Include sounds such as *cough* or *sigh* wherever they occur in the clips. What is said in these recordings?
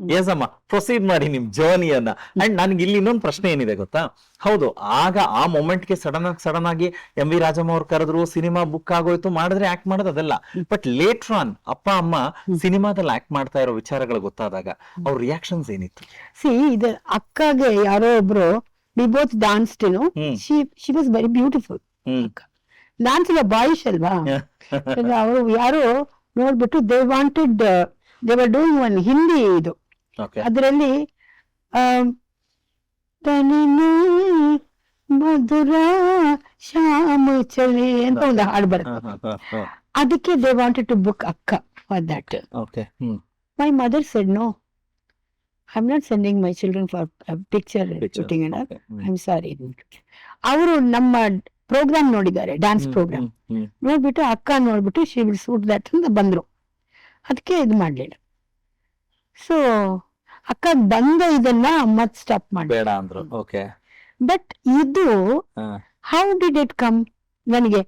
S ಅಮ್ಮ. Proceed ಮಾಡಿ ನಿಮ್ ಜರ್ನಿಯನ್ನ ಅಂಡ್ ನನ್ಗೆ ಇಲ್ಲಿ ಇನ್ನೊಂದು ಪ್ರಶ್ನೆ ಏನಿದೆ ಗೊತ್ತಾ? ಹೌದು ಆಗ ಆ moment ಗೆ ಸಡನ್ ಆಗಿ ಸಡನ್ ಆಗಿ ಎಂ ವಿ ರಾಜಮ್ಮ ಅವ್ರು ಕರೆದ್ರು ಸಿನಿಮಾ ಬುಕ್ ಆಗೋಯ್ತು ಮಾಡಿದ್ರೆ ಆಕ್ಟ್ ಮಾಡೋದು ಅದೆಲ್ಲ. ಬಟ್ ಲೇಟರ್ ಆನ್ ಅಪ್ಪ ಅಮ್ಮ ಸಿನಿಮಾದಲ್ಲಿ ಆಕ್ಟ್ ಮಾಡ್ತಾ ಇರೋ ವಿಚಾರಗಳು ಗೊತ್ತಾದಾಗ ಅವ್ರ ರಿಯಾಕ್ಷನ್ಸ್ ಏನಿತ್ತು? ಸಿ ಇದು ಅಕ್ಕಗೆ ಯಾರೋ ಒಬ್ರು we both danced hmm. She she was very beautiful dance ಎಲ್ಲ ಬಾಯ್ಸ್ ಅಲ್ವಾ? *laughs* ಅವರು ಯಾರು ನೋಡ್ಬಿಟ್ಟು they wanted they were doing one Hindi ಇದು. ಅದರಲ್ಲಿ ಮಧುರ ಶ್ಯಾಮ ಚಳಿ ಅಂತ ಒಂದು ಹಾಡು ಬರುತ್ತೆ. ಅದಕ್ಕೆ ದೇ ವಾಂಟೆಡ್ ಟು ಬುಕ್ ಅಕ್ಕ for that my mother said no I am not sending my children for picture. Shooting and. I am sorry ಅವರು ನಮ್ಮ ಪ್ರೋಗ್ರಾಮ್ ನೋಡಿದ್ದಾರೆ ಡ್ಯಾನ್ಸ್ ಪ್ರೋಗ್ರಾಮ್. ನೋಡ್ಬಿಟ್ಟು ಅಕ್ಕ ನೋಡ್ಬಿಟ್ಟು ಶಿ ವಿಲ್ ಸೂಟ್ ದಟ್ ಅಂತ ಬಂದರು. ಅದಕ್ಕೆ ಇದು ಮಾಡ್ಲಿಲ್ಲ. ಸೊ ಅಕ್ಕ ಬಂದ ಇದನ್ನ ಮತ್ ಸ್ಟಾಪ್ ಮಾಡಿ. ಬೇಡ ಅಂದ್ರು. ಓಕೆ ಬಟ್ ಇದು ಹಾ. ಡಿಡ್ ಇಟ್ ಕಮ್ ನನಗೆ.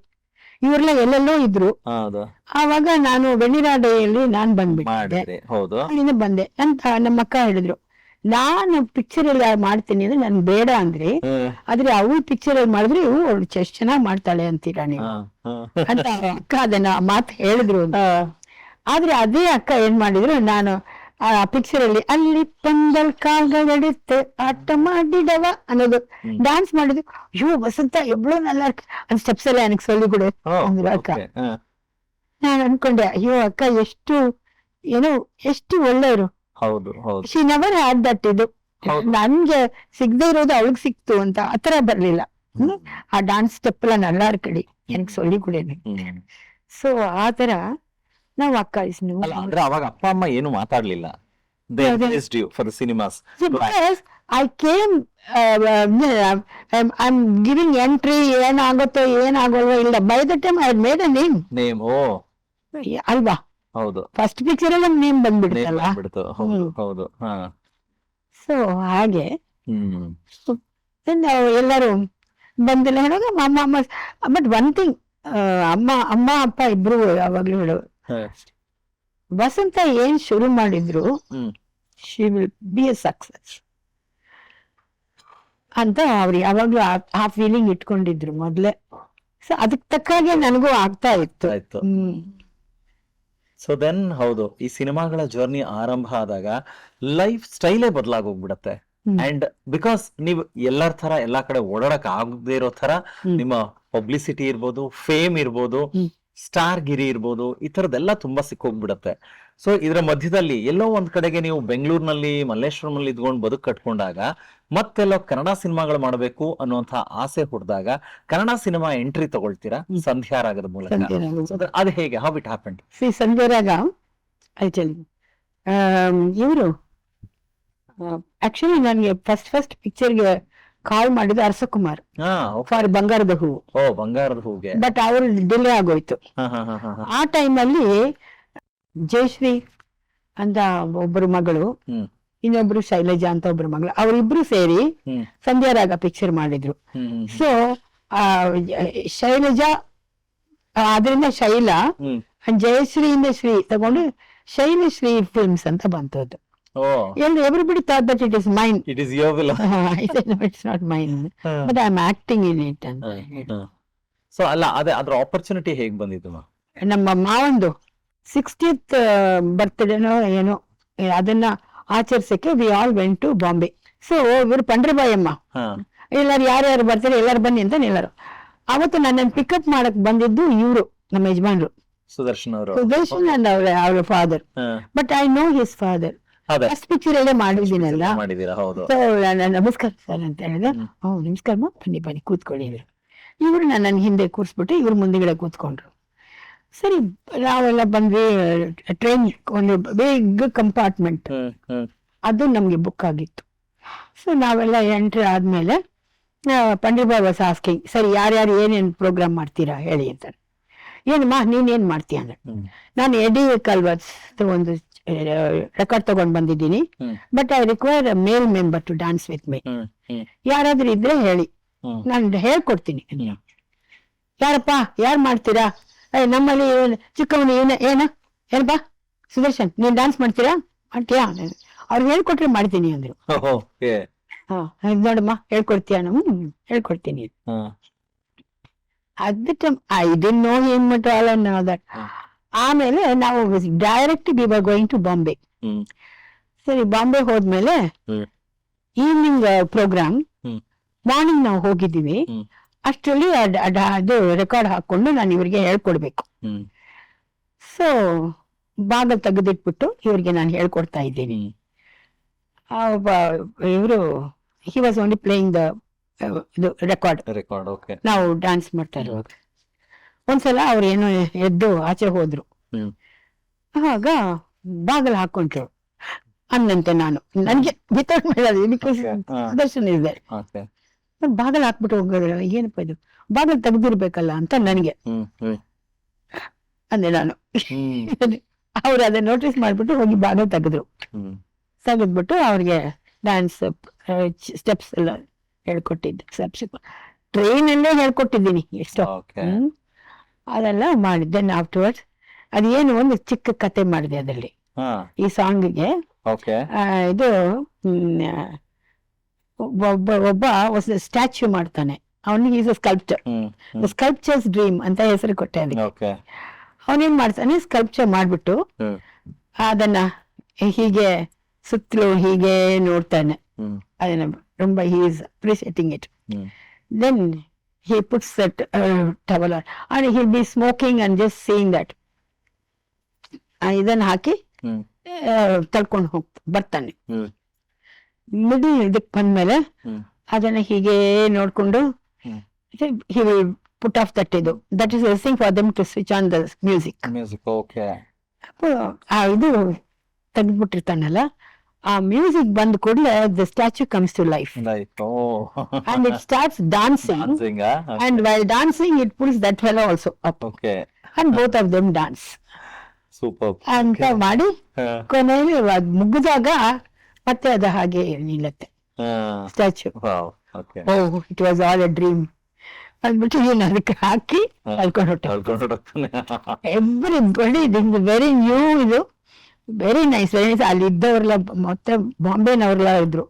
ಇವ್ರೆಲ್ಲ ಎಲ್ಲೆಲ್ಲೋ ಇದ್ರು. ಹೌದು ಆವಾಗ ನಾನು ವೆಣ್ಣಿರಾಡೆಯಲ್ಲಿ ನಾನ್ ಬಂದ್ಬಿಟ್ಟೆ ಮಾಡಿದ್ರಿ. ಹೌದು. ಅಲ್ಲಿಂದ ಬಂದೆ. ಅಂತ ನಮ್ಮ ಅಕ್ಕ ಹೇಳಿದ್ರು. ನಾನು ಪಿಕ್ಚರ್ ಎಲ್ಲ ಮಾಡ್ತೀನಿ ಅಂದ್ರೆ ನನ್ ಬೇಡ ಅಂದ್ರೆ ಹ್ಮ್. ಆದ್ರೆ ಅವಳು ಪಿಕ್ಚರ್ ಅಲ್ಲಿ ಮಾಡಿದ್ರೆ ಇವು ಅವಳು ಎಷ್ಟು ಚೆನ್ನಾಗಿ ಮಾಡ್ತಾಳೆ ಅಂತೀರಾ ನೀವು? ಹಾ, ಹಾ. ಅಂತ ಅಕ್ಕ ಅದನ್ನ ಮಾತು ಹೇಳಿದ್ರು ಅಂತ. ಆದ್ರೆ ಅದೇ ಅಕ್ಕ ಏನ್ ಮಾಡಿದ್ರು ನಾನು ಆ ಪಿಕ್ಚರ್ ಅಲ್ಲಿ ಅಲ್ಲಿ ಪಂದಲ್ ಕಾಲ್ಗಳೆಡುತ್ತೆ ಆಟ ಮಾಡಿಡವ ಅನ್ನೋದು. ಡಾನ್ಸ್ ಮಾಡಿದ್ವಿ ಅಯ್ಯೋ ವಸಂತ ಎவ்வளೋ ನಲ್ಲ ಅಂತ ಸ್ಟೆಪ್ಸ್ ಅಲ್ಲಿ ನನಗೆ ಸೊಲ್ಲಿ ಕೊಡು ಅಕ್ಕ. ನಾನು ಅನ್ಕೊಂಡೆ ಅಯ್ಯೋ ಅಕ್ಕ ಎಷ್ಟು ಏನೋ ಎಷ್ಟು ಒಳ್ಳೆಯವರು. ಹೌದು ಶಿ ನೆವರ್ ಹ್ಯಾಡ್ ದಟ್ ಇದು. ನನ್ಗೆ ಸಿಗದೆ ಇರೋದು ಅವಳಿಗೆ ಸಿಕ್ತು ಅಂತ ಆತರ ಬರ್ಲಿಲ್ಲ. ಆ ಡಾನ್ಸ್ ಸ್ಟೆಪ್ ಎಲ್ಲ ನಲ್ಲಾರ್ ಕಡೆ. எனக்கு சொல்லி ಕೂಡ ಸೊ ಆತರ ನಾವು ಅಕ್ಕ ಇಸ್ ಅಲ್ಲ ಅಂದ್ರೆ ಅವಾಗ ಅಪ್ಪ ಅಮ್ಮ ಏನು ಮಾತಾಡ್ಲಿಲ್ಲ. ದೇ ಅದೇ. You for the cinemas because I came I am giving entry ಏನಾಗುತ್ತೋ ಏನಾಗೋಲ್ವೋ ಇಲ್ಲ. By the time I made a name name oh. ಅಲ್ವಾ? ಹೌದು. ಫಸ್ಟ್ ಪಿಕ್ಚರ್ ಅಲ್ಲಿ ನೇಮ್ ಬಂದ್ಬಿಡ್ತಲ್ಲ? ಬಂದ್ಬಿಡ್ತು. ಹೌದು ಹೌದು. ಹಾ. ಸೊ ಹಾಗೆ. ಎಲ್ಲರೂ ಬಂದಿಲ್ಲ ಹೇಳುವಾಗ ಅಮ್ಮ ಅಮ್ಮ ಬಟ್ ಒನ್ ಥಿಂಗ್ ಅಮ್ಮ ಅಮ್ಮ ಅಪ್ಪ ಇಬ್ರು ಯಾವಾಗ್ಲೂ ಹೇಳೋರು ಹಾ. ವಸಂತ ಏನ್ ಶುರು ಮಾಡಿದ್ರು. She will be a success ಅಂತ ಅವ್ರು ಯಾವಾಗ್ಲೂ ಆ- ಫೀಲಿಂಗ್ ಇಟ್ಕೊಂಡಿದ್ರು ಮೊದ್ಲೇ. ಸೊ ಅದಕ್ಕೆ ತಕ್ಕಾಗೆ ನನಗೂ ಆಗ್ತಾ ಇತ್ತು. ಹ್ಮ್. ಸೊ ದೆನ್ ಹೌದು ಈ ಸಿನಿಮಾಗಳ ಜರ್ನಿ ಆರಂಭ ಆದಾಗ ಲೈಫ್ ಸ್ಟೈಲೇ ಬದಲಾಗೋಗ್ಬಿಡತ್ತೆ. ಅಂಡ್ ಬಿಕಾಸ್ ನೀವು ಎಲ್ಲರ ತರ ಎಲ್ಲಾ ಕಡೆ ಓಡಾಡಕ್ ಆಗದೆ ಇರೋ ತರ ನಿಮ್ಮ ಪಬ್ಲಿಸಿಟಿ ಇರ್ಬೋದು ಫೇಮ್ ಇರ್ಬೋದು. ಸ್ಟಾರ್ ಗಿರಿ ಇರ್ಬೋದು ಈ ತರದೆಲ್ಲ ತುಂಬಾ ಸಿಕ್ಕೋಗ್ಬಿಡತ್ತೆ. ಸೊ ಇದರ ಮಧ್ಯದಲ್ಲಿ ಎಲ್ಲೋ ಒಂದ್ ಕಡೆಗೆ ನೀವು ಬೆಂಗಳೂರಿನಲ್ಲಿ ಮಲ್ಲೇಶ್ವರಮಲ್ಲಿ ಇದ್ಕೊಂಡು ಬದುಕು ಕಟ್ಕೊಂಡಾಗ ಮತ್ತೆಲ್ಲೋ ಕನ್ನಡ ಸಿನಿಮಾಗಳು ಮಾಡಬೇಕು ಅನ್ನುವಂತ ಆಸೆ ಹುಡ್ದಾಗ ಕನ್ನಡ ಸಿನಿಮಾ ಎಂಟ್ರಿ ತಗೊಳ್ತೀರಾ. ಸಂಧ್ಯಾ ರಾಗದ ಮೂಲಕ. ಸಂಧ್ಯಾ ಅದು ಹೇಗೆ? ಹೌ ಇಟ್ ಹ್ಯಾಪನ್ ಶ್ರೀ ಸಂಜಯರಾಗ ಇವರು ಆಕ್ಚುಲಿ ನನಗೆ ಫಸ್ಟ್ ಫಸ್ಟ್ ಪಿಕ್ಚರ್ಗೆ ಕಾಲ್ ಮಾಡಿದ ಅರಸಕುಮಾರ್. ಹಾ ಫಾರ್ ಬಂಗಾರದ ಹೂವು. ಓ ಬಂಗಾರದ ಹೂಗೆ ಬಟ್ ಅವರು ಡಿಲೇ ಆಗೋಯ್ತು. ಆ ಟೈಮ್ ಅಲ್ಲಿ ಹಾ ಹಾ. ಟೈಮಲ್ಲಿ ಜಯಶ್ರೀ ಅಂತ ಒಬ್ಬರು ಮಗಳು. ಇನ್ನೊಬ್ರು ಶೈಲಜಾ ಅಂತ ಒಬ್ರು ಮಗಳು ಅವರಿಬ್ರು ಸೇರಿ ಸಂಧ್ಯಾ ರಾಗ ಪಿಕ್ಚರ್ ಮಾಡಿದ್ರು. ಸೊ ಶೈಲಜಾ ಅದರಿಂದ ಶೈಲಾ ಜಯಶ್ರೀಯಿಂದ ಶ್ರೀ ತಗೊಂಡು ಶೈಲಶ್ರೀ ಫಿಲ್ಮ್ಸ್ ಅಂತ ಬಂತು ಎಲ್ರು everybody thought that it is mine it is your will it's not mine but I am acting in it ಅಂತ ಸೊ ಅಲ್ಲ ಅದೇ ಅದ್ರ ಆಪರ್ಚುನಿಟಿ ಹೇಗ್ ಬಂದಿತ್ತು ಮಾ? ನಮ್ಮ ಮಾವಂದು ಸಿಕ್ಸ್ಟಿಯತ್ ಬರ್ತ್ಡೇನೋ ಏನೋ ಅದನ್ನ ಆಚರಿಸಕ್ಕೆ we all went to Bombay so ಇವರು ಪಂಡ್ರಬಾಯಮ್ಮ. ಹಾ. ಎಲ್ಲಾರು ಯಾರ್ಯಾರು ಬರ್ತಾರೆ ಎಲ್ಲಾರು ಬನ್ನಿ ಅಂತ ಎಲ್ಲಾರು. ಅವತ್ತು ನನ್ನನ್ನು ಪಿಕಪ್ ಮಾಡಕ್ ಬಂದಿದ್ದು ಇವರು ನಮ್ಮ ಯಜಮಾನ್ರು. ಸುದರ್ಶನ್ ಅವರು. ಸುದರ್ಶನ್ ಅಂಡ್ ಅವರ ಅವ್ರ father but I know his father first picture ಎಲ್ಲ ಮಾಡಿದ್ದೀನಲ್ಲ? ಮಾಡಿದೀರಾ ಹೌದು. ನಾನು ನಮಸ್ಕಾರ ಸರ್ ಅಂತ ಹೇಳಿದೆ ಹ್ಮ್. ನಮಸ್ಕಾರ ಮಾ, ಬನ್ನಿ ಬನ್ನಿ ಕೂತ್ಕೊಳ್ಳಿ ಅಂದ್ರು. ಇವರು ನನ್ನ ಹಿಂದೆ ಕೂರಿಸ್ಬಿಟ್ಟು ಇವ್ರು ಮುಂದೆಗಡೆ ಕೂತ್ಕೊಂಡ್ರು. ಸರಿ ನಾವೆಲ್ಲ ಬಂದ್ವಿ ಟ್ರೈನ್ ಒಂದು ಬಿಗ್ ಕಂಪಾರ್ಟ್ಮೆಂಟ್ ಹ್ಮ್ ಹ್ಮ್. ಅದು ನಮ್ಗೆ ಬುಕ್ ಆಗಿತ್ತು. ಸೊ ನಾವೆಲ್ಲ ಎಂಟ್ರಿ ಆದ್ಮೇಲೆ ಪಂಡಿತ್ ವಾಸ್ ಆಸ್ಕಿಂಗ್ ಸರಿ ಯಾರ್ಯಾರು ಏನೇನ್ ಪ್ರೋಗ್ರಾಮ್ ಮಾಡ್ತೀರಾ ಹೇಳಿ ಅಂತಾರೆ. ಏನಮ್ಮ ನೀನೇನ್ ಮಾಡ್ತೀಯ? ಅಂದ್ರೆ. ಹ್ಮ್. ನಾನು ಎಡಿ ಕಲ್ವರ್ಸ್ ಒಂದು ರೆಕಾರ್ಡ್ ತಗೊಂಡ್ ಬಂದಿದ್ದೀನಿ. But I require male member to dance with me ಯಾರಾದ್ರೂ ಇದ್ರೆ ಹೇಳಿ. ನಾನು ಹೇಳ್ಕೊಡ್ತೀನಿ. ಯಾರಪ್ಪ ಯಾರು ಮಾಡ್ತೀರಾ? ನಮ್ಮಲ್ಲಿ ಚಿಕ್ಕವನು ಏನ ಏನ? ಏನಪ್ಪ ಸುದರ್ಶನ್ ನೀನ್ ಡಾನ್ಸ್ ಮಾಡ್ತೀರಾ? ಮಾಡ್ತೀಯಾ? ಅವ್ರಿಗೆ ಹೇಳ್ಕೊಟ್ರೆ ಮಾಡ್ತೀನಿ ಅಂದ್ರು. ನೋಡಮ್ಮ ಹೇಳ್ಕೊಡ್ತೀಯ ನಾವು ಹೇಳ್ಕೊಡ್ತೀನಿ. ಅದ್ ನೋಡಿ ಐ ಡಿನ್ ನೋ ಏನ್ ಮಟ್ ಆಲ್ ದಟ್. ಆಮೇಲೆ ನಾವು direct we were going to Bombay ಸರಿ ಬಾಂಬೆ ಹೋದ್ಮೇಲೆ. ಈವ್ನಿಂಗ್ ಪ್ರೋಗ್ರಾಮ್ ಮಾರ್ನಿಂಗ್ ನಾವು ಹೋಗಿದ್ದೀವಿ. ಅಷ್ಟರಲ್ಲಿ ಅದ್- ರೆಕಾರ್ಡ್ ಹಾಕೊಂಡು ನಾನು ಇವರಿಗೆ ಹೇಳ್ಕೊಡ್ಬೇಕು. ಸೊ ಬಾಗಲ್ ತೆಗೆದಿಟ್ಬಿಟ್ಟು ಇವರಿಗೆ ನಾನು ಹೇಳ್ಕೊಡ್ತಾ ಇದ್ದೀನಿ. ಇವರು he was only playing the record record okay ನಾವು ಡ್ಯಾನ್ಸ್ ಮಾಡ್ತಾ ಇರುವಾಗ ಒಂದ್ಸಲ ಅವ್ರು ಏನೋ ಎದ್ದು ಆಚೆ ಹೋದ್ರು. ಆಗ ಬಾಗಲ್ ಹಾಕೊಂಡ್ರು. ಅಂದಂತೆ ನಾನು. ನನ್ಗೆ ವಿತೌಟ್ ಬಿಕಾಸ್. ದರ್ಶನ ಇದೆ. ಬಾಗಿಲು ಹಾಕ್ಬಿಟ್ಟು ಹೋಗೋದ್ರ ಏನಪ್ಪ ಇದು? ಬಾಗಲ್ ತೆಗ್ದಿರ್ಬೇಕಲ್ಲ ಅಂತ ನನ್ಗೆ. ಅಂದೆ ನಾನು. *laughs* ಅವ್ರು ಅದನ್ನ ನೋಟಿಸ್ ಮಾಡ್ಬಿಟ್ಟು ಹೋಗಿ ಬಾಗಿಲು ತೆಗೆದ್ರು. ತೆಗೆದ್ಬಿಟ್ಟು ಅವ್ರಿಗೆ ಡ್ಯಾನ್ಸ್ ಸ್ಟೆಪ್ಸ್ ಎಲ್ಲ ಹೇಳ್ಕೊಟ್ಟಿದ್ದೆ. ಸ್ಟೆಪ್ಸ್ ಟ್ರೈನ್ ಅಲ್ಲೇ ಹೇಳ್ಕೊಟ್ಟಿದ್ದೀನಿ. ಎಷ್ಟೋ. ಅದೆಲ್ಲ ಮಾಡಿದ್ದೆ. ಆಫ್ಟರ್ವರ್ಡ್ ಅದೇನು ಒಂದು ಚಿಕ್ಕ ಕತೆ ಮಾಡಿದೆ ಅದರಲ್ಲಿ. ಈ ಸಾಂಗ್ ಸಾಂಗ್ಗೆ ಇದು ಒಬ್ಬ ಒಬ್ಬ ಸ್ಟ್ಯಾಚ್ಯೂ ಮಾಡ್ತಾನೆ. ಅವನಿಗೆ ಈಸ್ ಸ್ಕಲ್ಪ್ಚರ್ ಸ್ಕಲ್ಪ್ಚರ್ಸ್ ಡ್ರೀಮ್ ಅಂತ ಹೆಸರು ಕೊಟ್ಟೆ ಅದಕ್ಕೆ. ಅವನೇನ್ ಮಾಡ್ತಾನೆ ಸ್ಕಲ್ಪ್ಚರ್ ಮಾಡ್ಬಿಟ್ಟು ಅದನ್ನ ಹೀಗೆ ಸುತ್ತಲೂ ಹೀಗೆ ನೋಡ್ತಾನೆ. ಅದನ್ನ ತುಂಬಾ he is appreciating it then he puts that uh, towel on. And he'll be smoking and just seeing that. ಇದನ್ನ ಹಾಕಿ ತಳ್ಕೊಂಡು ಹೋಗ್ ಬರ್ತಾನೆ. ಮಿಡಿ ಇದಕ್ ಬಂದ್ಮೇಲೆ ಅದನ್ನ ಹೀಗೆ ನೋಡ್ಕೊಂಡು. He will put off that ಇದು. That is sing for them to switch on the music music okay ಇದು ತೆಗೆದ್ಬಿಟ್ಟಿರ್ತಾನಲ್ಲ ಆ ಮ್ಯೂಸಿಕ್ ಬಂದ ಕೂಡಲೇ the statue comes to life like oh and it starts dancing. Dancing and while dancing it pulls that fellow also up. Okay and both of them dance. Super ಅಂತ ಮಾಡಿ ಕೊನೆಯಲ್ಲಿ ಅದ್ ಮುಗಿದಾಗ ಮತ್ತೆ ಅದು ಹಾಗೆ ನಿಲ್ಲತ್ತೆ. Statue wow okay oh it was all a dream ಅಂದ್ಬಿಟ್ಟು ನೀನು ಅದಕ್ಕೆ ಹಾಕಿ ಹಾ. ಕಳ್ಕೊಂಡು ಹೊಟ್ಟೆ ಕಳ್ಕೊಂಡು ಹೋಗ್ತಾನೆ. ಎವ್ರಿ ಬಡಿ ವೆರಿ ನ್ಯೂ ಇದು. ವೆರಿ ನೈಸ್ ವೆರಿ ನೈಸ್ ಅಲ್ಲಿ ಇದ್ದವ್ರೆಲ್ಲ ಬ- ಮತ್ತೆ ಬಾಂಬೆನವ್ರೆಲ್ಲ ಇದ್ರು.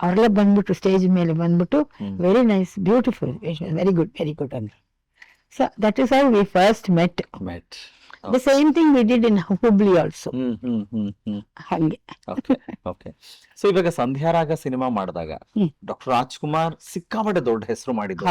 ಅವ್ರೆಲ್ಲ ಬಂದ್ಬಿಟ್ಟು ಸ್ಟೇಜ್ ಮೇಲೆ ಬಂದ್ಬಿಟ್ಟು ಹ್ಮ್. Very nice beautiful very good very good ಅಂದ್ರು so that is how we first met met the same thing we did in Hubli also hmm hmm hmm hmm. ಹಂಗೆ. ಓಕೆ ಓಕೆ ಸೊ ಇವಾಗ Sandhyaraga cinema ಮಾಡಿದಾಗ. Doctor Rajkumar ಸಿಕ್ಕಾಪಟ್ಟೆ ದೊಡ್ಡ ಹೆಸರು ಮಾಡಿದ್ರು.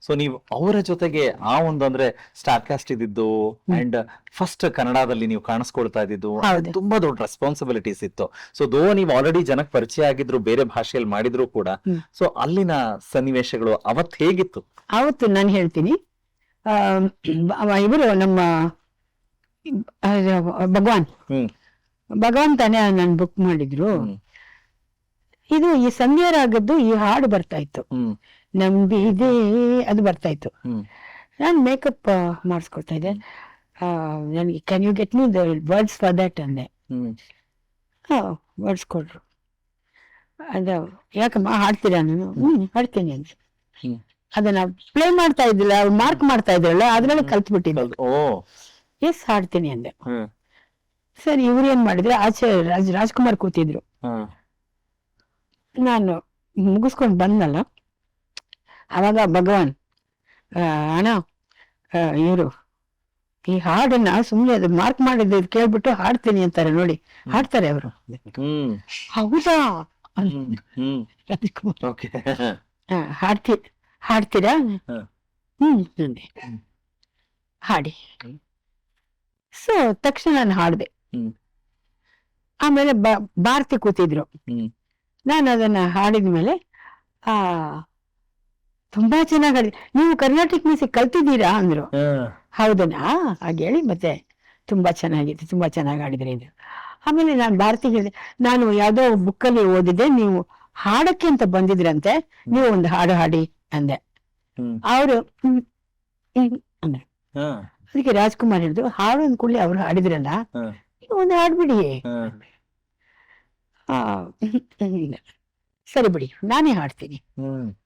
So ನೀವು ಅವರ ಜೊತೆಗೆ ಆ ಒಂದು ಅಂದ್ರೆ ಸ್ಟಾರ್ ಕಾಸ್ಟ್ ಇದ್ದಿದ್ದು ಅಂಡ್ ಫಸ್ಟ್ ಕನ್ನಡದಲ್ಲಿ ನೀವು ಕಾಣಿಸ್ಕೊಳ್ತಾ ಇದ್ದಿದ್ದು ತುಂಬಾ ದೊಡ್ಡ ರೆಸ್ಪಾನ್ಸಿಬಿಲಿಟೀಸ್ ಇತ್ತು. ಸೊ ದೋ ನೀವು ಆಲ್ರೆಡಿ ಜನಕ್ಕೆ ಪರಿಚಯ ಆಗಿದ್ರು ಬೇರೆ ಭಾಷೆಯಲ್ಲಿ ಮಾಡಿದ್ರು ಕೂಡ. ಸೊ ಅಲ್ಲಿನ ಸನ್ನಿವೇಶಗಳು ಅವತ್ ಹೇಗಿತ್ತು? ಅವತ್ತು ನಾನು ಹೇಳ್ತೀನಿ. ಇವರು ನಮ್ಮ ಭಗವಾನ್. ಹ್ಮ್. ಭಗವಾನ್ ತಾನೇ ನಾನು ಬುಕ್ ಮಾಡಿದ್ರು. ಇದು ಈ ಸಂಧ್ಯಾರಾಗದ್ದು ಈ ಹಾಡು ಬರ್ತಾ ಇತ್ತು. ನಂಬಿದೆ ಅದು ಬರ್ತಾ ಇತ್ತು. ನಾನು ಮೇಕಪ್ ಮಾಡಿಸ್ಕೊಳ್ತಾ ಇದ್ದೆ. ನನಗೆ can you get me the words for that ಅಂದೆ. ವರ್ಡ್ಸ್ ಕೊಡ್ರು. ಅದ ಯಾಕಮ್ಮ ಹಾಡ್ತೀರಾ ನಾನು? ಹ್ಮ್. ಹಾಡ್ತೀನಿ ಅಂತ. ಅದನ್ನ ಪ್ಲೇ ಮಾಡ್ತಾ ಇದ್ದಿಲ್ಲ ಮಾರ್ಕ್ ಮಾಡ್ತಾ ಇದ್ರಲ್ಲ ಅದ್ರಲ್ಲಿ ಕಲ್ತ್ ಬಿಟ್ಟಿದ್ದು ಎಸ್ ಹಾಡ್ತೀನಿ ಅಂದೆ. ಸರಿ ಇವ್ರು ಏನ್ ಮಾಡಿದ್ರೆ ಆಚೆ ರಾಜ್ ರಾಜ್ಕುಮಾರ್ ಕೂತಿದ್ರು. ನಾನು ಮುಗಿಸ್ಕೊಂಡು ಬಂದಲ್ಲ ಅವಾಗ ಭಗವಾನ್ ಅಣ್ಣ ಇವರು ಈ ಹಾಡನ್ನ ಸುಮ್ನೆ ಅದು ಮಾರ್ಕ್ ಮಾಡಿದ್ದು ಕೇಳ್ಬಿಟ್ಟು ಹಾಡ್ತೀನಿ ಅಂತಾರೆ ನೋಡಿ. ಹಾಡ್ತಾರೆ ಅವರು. ಹೌದಾ? ಹಾಡ್ತಿ ಹಾಡ್ತೀರಾ? ಹ್ಮ್. ಹಾಡಿ. ಸೊ ತಕ್ಷಣ ನಾನು ಹಾಡ್ದೆ. ಆಮೇಲೆ ಭಾರತಿ ಕೂತಿದ್ರು. ಹ್ಮ್. ನಾನು ಅದನ್ನ ಹಾಡಿದ್ಮೇಲೆ ಆ ತುಂಬಾ ಚೆನ್ನಾಗಿ ನೀವು ಕರ್ನಾಟಕ ಮ್ಯೂಸಿಕ್ ಕಲ್ತಿದ್ದೀರಾ ಅಂದ್ರು. ಹೌದನಾ? ಹಾಗೆ ಹೇಳಿ ಮತ್ತೆ ತುಂಬಾ ಚೆನ್ನಾಗಿದೆ ತುಂಬಾ ಚೆನ್ನಾಗಿ ಹಾಡಿದ್ರಿ ಇದು. ಆಮೇಲೆ ನಾನು ಭಾರತಿ ಹೇಳಿದೆ ನಾನು ಯಾವ್ದೋ ಬುಕ್ಕಲ್ಲಿ ಓದಿದೆ ನೀವು ಹಾಡಕ್ಕೆ ಅಂತ ಬಂದಿದ್ರಂತೆ ನೀವು ಒಂದು ಹಾಡು ಹಾಡಿ ಅಂದೆ. ಅವರು ಅಂದ್ರೆ. ಅದಕ್ಕೆ ರಾಜ್ಕುಮಾರ್ ಹೇಳಿದ್ರು ಹಾಡು ಅಂದ್ಕೊಳ್ಳಿ ಅವ್ರು ಹಾಡಿದ್ರಲ್ಲ. ನೀವು ಒಂದು ಹಾಡ್ಬಿಡಿ. ಆ. ಸರಿ ಬಿಡಿ ನಾನೇ ಹಾಡ್ತೀನಿ.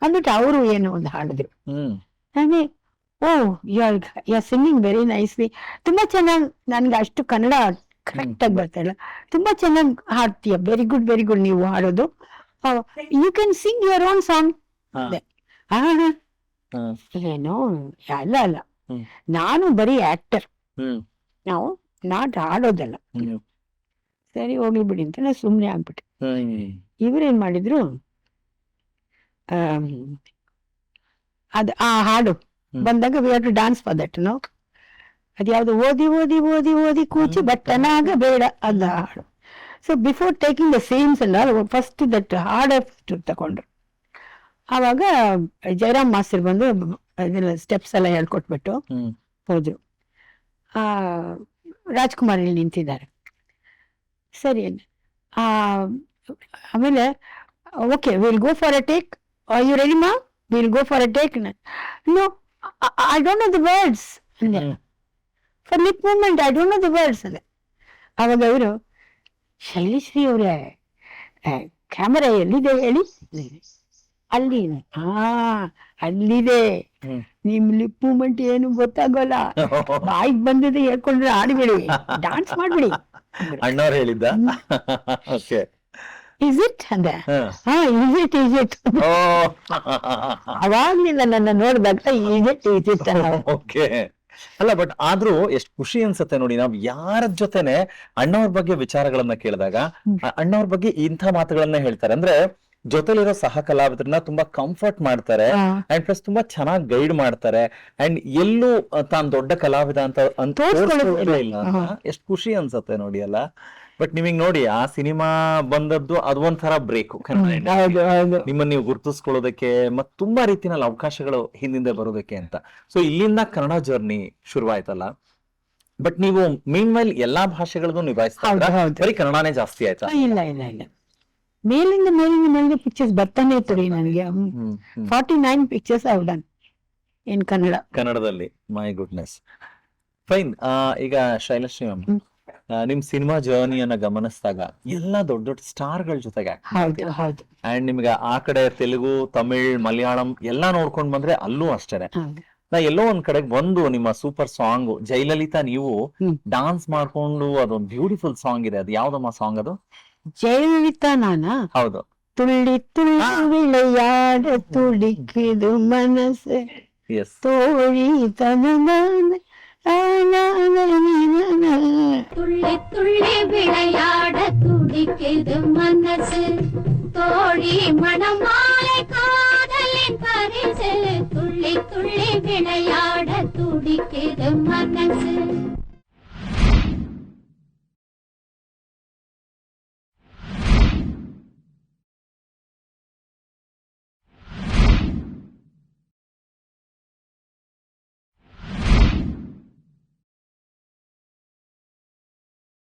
ಅಂದ್ಬಿಟ್ಟು ಅವರು ಏನು ಒಂದು ಹಾಡಿದ್ರು. ಹ್ಮ್. ನಾನೇ ಓ you are singing very nicely. ತುಂಬಾ ಚೆನ್ನಾಗಿ ನನ್ಗೆ ಅಷ್ಟು ಕನ್ನಡ ಕರೆಕ್ಟ್ ಆಗಿ ಬರ್ತಾ ಇಲ್ಲ. ತುಂಬಾ ಚೆನ್ನಾಗಿ ಹಾಡ್ತೀಯ. ವೆರಿ ಗುಡ್ ವೆರಿ ಗುಡ್ ನೀವು ಹಾಡೋದು. You can sing your own song. ಏನೋ ಅಲ್ಲ ಅಲ್ಲ. ನಾನು ಬರೀ ಆಕ್ಟರ್. ನಾವು ನಾಟ್ ಹಾಡೋದಲ್ಲ. ಸರಿ ಹೋಗ್ಲಿ ಬಿಡಿ ಅಂತ ನಾನು ಸುಮ್ಮನೆ ಆಗ್ಬಿಟ್ಟೆ. ಇವ್ರು ಇವ್ರೇನ್ ಮಾಡಿದ್ರು? ಅದ್ ಆ ಹಾಡು ಬಂದಾಗ we have to dance for that no ಅದ್ಯಾವ್ದು ಓದಿ ಓದಿ ಓದಿ ಓದಿ ಕೂಚಿ. ಬಟ್ಟನಾಗ ಬೇಡ ಅದ ಹಾಡು. So before taking the sames ಎಲ್ಲ ಫಸ್ಟ್ ದಟ್ ಹಾಡ ತಗೊಂಡ್ರು. ಆವಾಗ ಜಯರಾಮ್ ಮಾಸ್ಟರ್ ಬಂದು ಇದೆಲ್ಲ ಸ್ಟೆಪ್ಸ್ ಎಲ್ಲ ಹೇಳ್ಕೊಟ್ಬಿಟ್ಟು. ಹೋದ್ರು. ಆ ರಾಜ್ಕುಮಾರ್ ಇಲ್ಲಿ ನಿಂತಿದ್ದಾರೆ. ಸರಿ ಆ ಆಮೇಲೆ okay will go for a take you ready ಮಾ will go for a take no I don't know the words ಅಂದೆ. For lip movement I don't know the words ಅಂದೆ. ಅವಾಗ ಅವರು ಶೈಲಶ್ರೀ ಅವರ ಕ್ಯಾಮರಾ ಎಲ್ಲಿದೆ ಹೇಳಿ? ಅಲ್ಲಿ. ಹಾ ಅಲ್ಲಿದೆ. ನಿಮ್ ಲಿಪ್ ಮೂಮೆಂಟ್ ಏನು ಗೊತ್ತಾಗೋಲ್ಲ. *laughs* ಬಾಯಿಗೆ ಬಂದಿದೆ ಹೇಳ್ಕೊಂಡ್ರೆ ಆಡ್ಬಿಡಿ. ಡಾನ್ಸ್ ಮಾಡ್ಬಿಡಿ. ಅಣ್ಣವ್ರು ಹೇಳಿದ್ದ? ಓಕೆ ಇಸ್ ಇಟ್ ಅಂದೆ ಹಾ. ಇಸ್ ಇಟ್ ಇಸ್ ಇಟ್ ಅವಾಗ್ಲಿಂದ ನನ್ನ ನೋಡಿದಾಗ is it is it okay ಅಲ್ಲ ಬಟ್ ಆದ್ರೂ ಎಷ್ಟು ಖುಷಿ ಅನ್ಸುತ್ತೆ ನೋಡಿ ನಾವ್ ಯಾರ ಜೊತೆನೆ ಅಣ್ಣವ್ರ ಬಗ್ಗೆ ವಿಚಾರಗಳನ್ನ ಕೇಳಿದಾಗ ಅಣ್ಣವ್ರ ಬಗ್ಗೆ ಇಂಥ ಮಾತುಗಳನ್ನ ಹೇಳ್ತಾರೆ. ಅಂದ್ರೆ ಜೊತೆಲಿರೋ ಸಹ ಕಲಾವಿದರನ್ನ ತುಂಬಾ ಕಂಫರ್ಟ್ ಮಾಡ್ತಾರೆ ಅಂಡ್ ಪ್ಲಸ್ ತುಂಬಾ ಚೆನ್ನಾಗಿ ಗೈಡ್ ಮಾಡ್ತಾರೆ ಅಂಡ್ ಎಲ್ಲೂ ತಾನು ದೊಡ್ಡ ಕಲಾವಿದ ಅಂತ ಅಂತ ತೋರ್ಸ್ಕೊಳ್ಳೋದೇ ತೋರ್ಸ್ಕೊಳ್ಳೋದೇ ಇಲ್ಲ. ಅಂತ. ಎಷ್ಟು ಖುಷಿ ಅನ್ಸತ್ತೆ ನೋಡಿ ಅಲ್ಲ. ಬಟ್ ನಿಮಗ್ ನೋಡಿ ಆ ಸಿನಿಮಾ ಬಂದದ್ದು ಅದೊಂಥರ ಬ್ರೇಕು ನಿಮ್ಮನ್ನ ನೀವು ಗುರುತಿಸ್ಕೊಳ್ಳೋದಕ್ಕೆ ಮತ್ ತುಂಬಾ ರೀತಿನಲ್ಲಿ ಅವಕಾಶಗಳು ಹಿಂದಿಂದ ಬರೋದಕ್ಕೆ ಅಂತ. ಸೊ ಇಲ್ಲಿಂದ ಕನ್ನಡ ಜರ್ನಿ ಶುರುವಾಯ್ತಲ್ಲ. ಬಟ್ ನೀವು ಮೀನ್ ಮೈಲ್ ಎಲ್ಲಾ ಭಾಷೆಗಳನ್ನೂ ನಿಭಾಯಿಸ್ತಾ? ಬರೀ ಕನ್ನಡನೇ ಜಾಸ್ತಿ ಆಯ್ತಾ? ಇಲ್ಲ ಇಲ್ಲ ಇಲ್ಲ. ಮೇಲಿಂದ ಮೇಲಿಂದ ಮೇಲಿಂದ ಪಿಕ್ಚರ್ಸ್ ಬರ್ತಾನೆ ಇತ್ತು ರೀ ನನಗೆ. Forty nine pictures I done in Kannada ಕನ್ನಡದಲ್ಲಿ ಮೈ ಗುಡ್ನೆಸ್ ಫೈನ್ ಈಗ ಶೈಲಶ್ರೀ ಮ್ಯಾಮ್. ನಿಮ್ ಸಿನಿಮಾ ಜರ್ನಿಯನ್ನ ಗಮನಿಸಿದಾಗ ಎಲ್ಲಾ ದೊಡ್ಡ ದೊಡ್ಡ ಸ್ಟಾರ್ಗಳ ಜೊತೆಗೆ ಅಂಡ್ ನಿಮ್ಗೆ ಆ ಕಡೆ ತೆಲುಗು ತಮಿಳ್ ಮಲಯಾಳಂ ಎಲ್ಲಾ ನೋಡ್ಕೊಂಡ್ ಬಂದ್ರೆ ಅಲ್ಲೂ ಅಷ್ಟೇನೆ. ನಾ ಎಲ್ಲೋ ಒಂದ್ ಕಡೆಗೆ ಒಂದು ನಿಮ್ಮ ಸೂಪರ್ ಸಾಂಗ್ ಜಯಲಲಿತಾ ನೀವು. ಡಾನ್ಸ್ ಮಾಡ್ಕೊಂಡು ಅದೊಂದು ಬ್ಯೂಟಿಫುಲ್ ಸಾಂಗ್ ಇದೆ. ಅದು ಯಾವ್ದಮ್ಮ ಸಾಂಗ್ ಅದು? ಜಯಲಲಿತಾ ನಾನಾ ಹೌದು ತುಳ್ಳಿ ತುಳ್ಳಿ ವಿಳೆಯಾಡ ತುಡಿಕಿದು ಮನಸ್ಸೆ ತೋಳಿ ತನ துள்ளி துள்ளி விளையாட துடிக்குது மனசு. தோழி மணமாலை காதலின் பரிசு. துள்ளி துள்ளி விளையாட துடிக்குது மனசு.